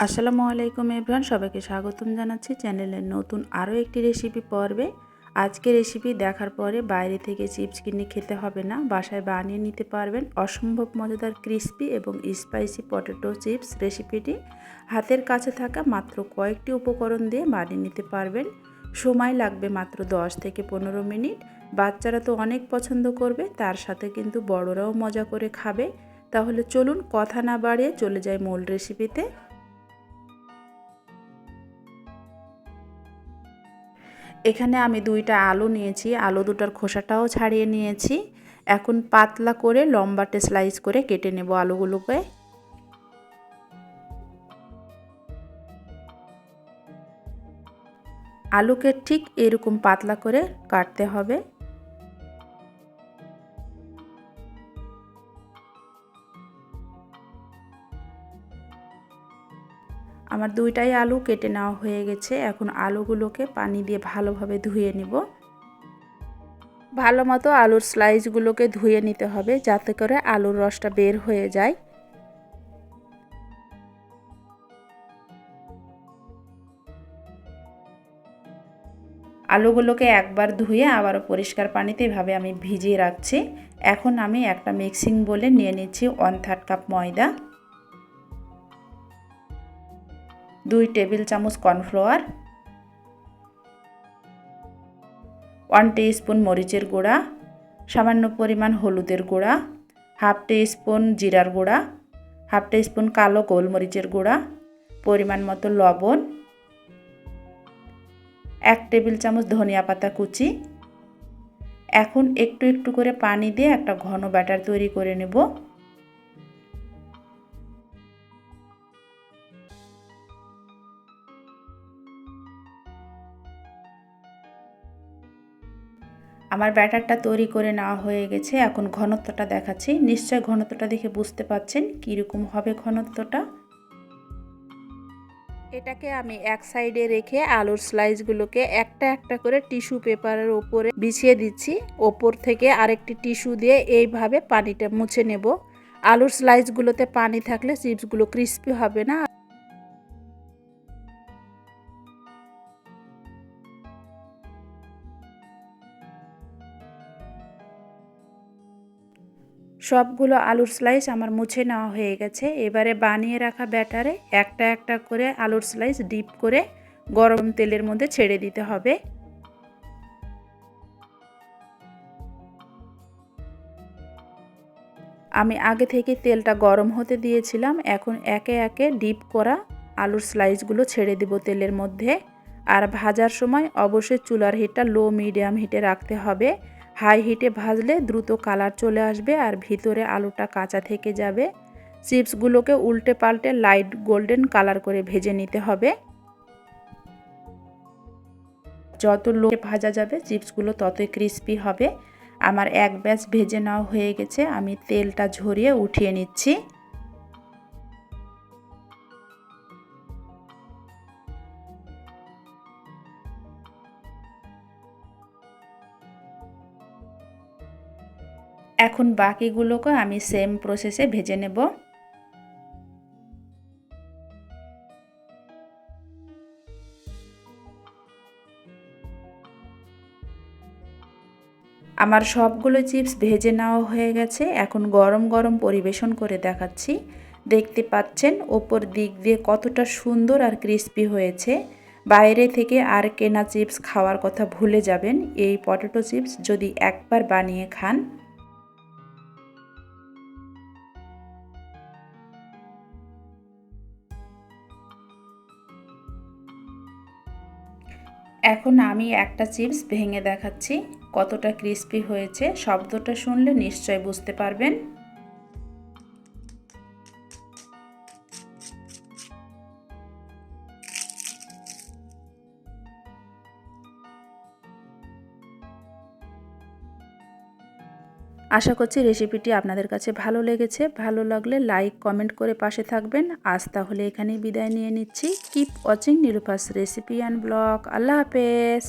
আসসালামু আলাইকুম এভরান সবাইকে স্বাগতম জানাচ্ছি চ্যানেলের নতুন আরও একটি রেসিপি পর্বে। আজকে রেসিপি দেখার পরে বাইরে থেকে চিপস কিনে খেতে হবে না, বাসায় বানিয়ে নিতে পারবেন অসম্ভব মজাদার ক্রিস্পি এবং স্পাইসি পটেটো চিপস রেসিপিটি। হাতের কাছে থাকা মাত্র কয়েকটি উপকরণ দিয়ে বানিয়ে নিতে পারবেন। সময় লাগবে মাত্র 10 থেকে পনেরো মিনিট। বাচ্চারা তো অনেক পছন্দ করবে, তার সাথে কিন্তু বড়রাও মজা করে খাবে। তাহলে চলুন কথা না বাড়িয়ে চলে যাই মূল রেসিপিতে। এখানে আমি দুইটা আলু নিয়েছি। আলু দুটার খোসাটাও ছাড়িয়ে নিয়েছি। এখন পাতলা করে লম্বাটে স্লাইস করে কেটে নেব আলুগুলোকে। আলুকে ঠিক এরকম পাতলা করে কাটতে হবে। আমার দুইটাই আলু কেটে নেওয়া হয়ে গেছে। এখন আলুগুলোকে পানি দিয়ে ভালোভাবে ধুয়ে নিব। ভালো মতো আলুর স্লাইসগুলোকে ধুয়ে নিতে হবে যাতে করে আলুর রসটা বের হয়ে যায়। আলুগুলোকে একবার ধুয়ে আবারও পরিষ্কার পানিতে এভাবে আমি ভিজিয়ে রাখছি। এখন আমি একটা মিক্সিং বলে নিয়ে নিচ্ছি ওয়ান থার্ড কাপ ময়দা। দুই টেবিল চামচ কর্নফ্লাওয়ার, ওয়ান স্পুন মরিচের গুঁড়া, সামান্য পরিমাণ হলুদের গুঁড়া, হাফ স্পুন জিরার গুঁড়া, হাফ স্পুন কালো গোলমরিচের গুঁড়া, পরিমাণ মতো লবণ, এক টেবিল চামচ ধনিয়া পাতা কুচি। এখন একটু একটু করে পানি দিয়ে একটা ঘন ব্যাটার তৈরি করে নেব। আমার ব্যাটারটা তৈরি করে নেওয়া হয়ে গেছে। এখন ঘনত্বটা দেখাচ্ছি। নিশ্চয় ঘনত্বটা দেখে বুঝতে পাচ্ছেন কীরকম হবে ঘনত্বটা। এটাকে আমি এক সাইডে রেখে আলুর স্লাইসগুলোকে একটা একটা করে টিস্যু পেপারের ওপরে বিছিয়ে দিচ্ছি। ওপর থেকে আরেকটি টিস্যু দিয়ে এইভাবে পানিটা মুছে নেব। আলুর স্লাইসগুলোতে পানি থাকলে চিপসগুলো ক্রিস্পি হবে না। সবগুলো আলুর স্লাইস আমার মুছে নেওয়া হয়ে গেছে। এবারে বানিয়ে রাখা ব্যাটারে একটা একটা করে আলুর স্লাইস ডিপ করে গরম তেলের মধ্যে ছেড়ে দিতে হবে। আমি আগে থেকে তেলটা গরম হতে দিয়েছিলাম, এখন একে একে ডিপ করা আলুর স্লাইসগুলো ছেড়ে দিব তেলের মধ্যে। আর ভাজার সময় অবশ্যই চুলার হিটটা লো মিডিয়াম হিটে রাখতে হবে। হাই হিটে ভাজলে দ্রুত কালার চলে আসবে আর ভিতরে আলুটা কাঁচা থেকে যাবে। চিপসগুলোকে উল্টে পাল্টে লাইট গোল্ডেন কালার করে ভেজে নিতে হবে। যত লোকে ভাজা যাবে, চিপসগুলো ততই ক্রিস্পি হবে। আমার এক ব্যাচ ভেজে নেওয়া হয়ে গেছে। আমি তেলটা ঝরিয়ে উঠিয়ে নিচ্ছি। এখন বাকিগুলোকে আমি সেম প্রসেসে ভেজে নেব। আমার সবগুলো চিপস ভেজে নেওয়া হয়ে গেছে। এখন গরম গরম পরিবেশন করে দেখাচ্ছি। দেখতে পাচ্ছেন ওপর দিক দিয়ে কতটা সুন্দর আর ক্রিস্পি হয়েছে। বাইরে থেকে আর কেনা চিপস খাওয়ার কথা ভুলে যাবেন। এই পটেটো চিপস যদি একবার বানিয়ে খান এখন আমি একটা চিপস ভেঙে দেখাচ্ছি কতটা ক্রিস্পি হয়েছে শব্দটা শুনলে নিশ্চয় বুঝতে পারবেন। আশা করছি রেসিপিটি আপনাদের কাছে ভালো লেগেছে। ভালো লাগলে লাইক কমেন্ট করে পাশে থাকবেন। আজ তাহলে এখানেই বিদায় নিয়ে নিচ্ছি। Keep watching Nirupa's recipe and blog আল্লাহ হাফেজ।